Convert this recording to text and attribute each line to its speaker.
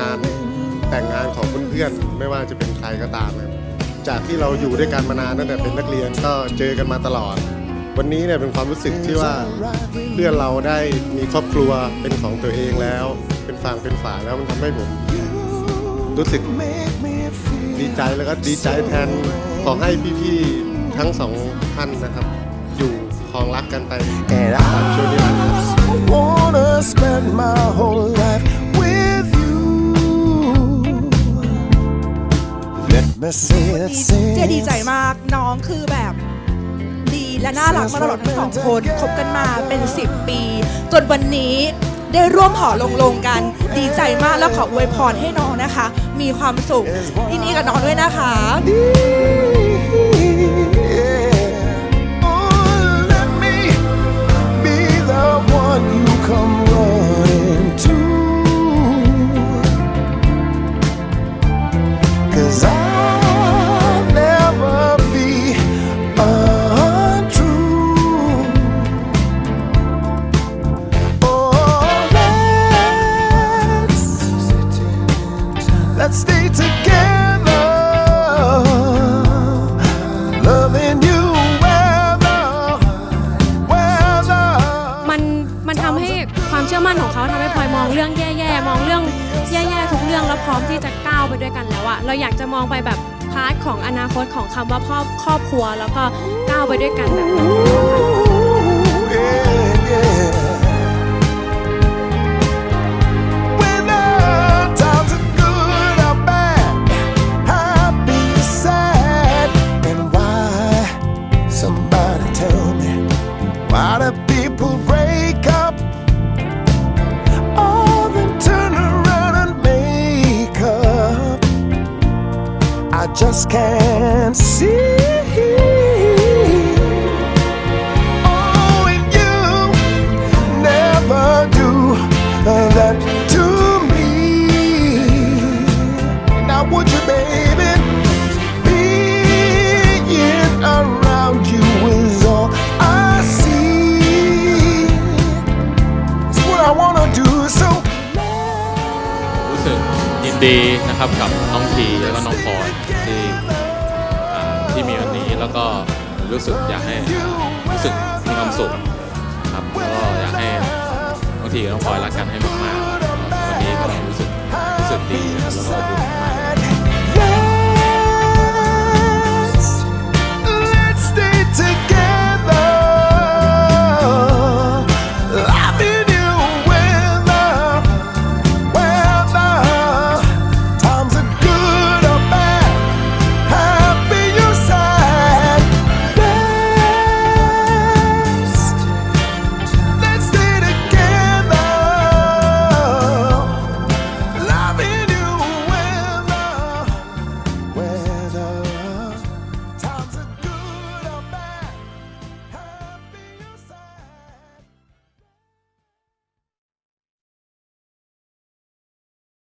Speaker 1: งานของเพื่อนๆไม่ว่าจะเป็นใครก็ตามครับจากที่เราอยู่ด้วยกันมานานตั้งแต่เป็นนักเรียนก็เจอกันมาตลอด วันนี้เนี่ยเป็นความรู้สึกที่ว่าเพื่อนเราได้มีครอบครัวเป็นของตัวเองแล้ว เป็นฟางเป็นฝาแล้วมันทำให้ผมรู้สึกดีใจแล้วก็ดีใจแทนขอให้พี่ๆทั้งสองท่านนะครับ อยู่ครองรักกันไปตามช่วงนี้ครับ
Speaker 2: เจดีใจ
Speaker 3: it.
Speaker 2: มากน้องคือแบบดีและน่ารักมาตลอดทั้งสองคนคบกันมาเป็น 10 ปี จนวันนี้ได้ร่วมหอลงลงกัน ดีใจมากแล้วขออวยพรให้น้องนะคะ มีความสุขที่นี่กับน้องด้วยนะคะ
Speaker 4: เชื่อมั่นของเขาทำให้พลอยมองเรื่องแย่ๆมองเรื่องแย่ๆทุกเรื่องแล้วพร้อมที่จะก้าวไปด้วยกันแล้วอะเราอยากจะมองไปแบบพาร์ทของอนาคตของคำว่าครอบครอบครัว แล้วก็ก้าวไปด้วยกันแบบนั้นค่ะ
Speaker 3: Yeah, yeah. Just can't see.
Speaker 5: ดีนะครับกับน้องทีแล้วก็น้องพลอยที่ที่มีวันนี้แล้วก็รู้สึกอยากให้รู้สึกมีความสุขครับแล้วก็อยากให้น้องทีกับน้องพลอยรักกันให้มากๆวันนี้ก็รู้สึกรู้สึกดีนะครับแล้วก็อบอุ่นมาก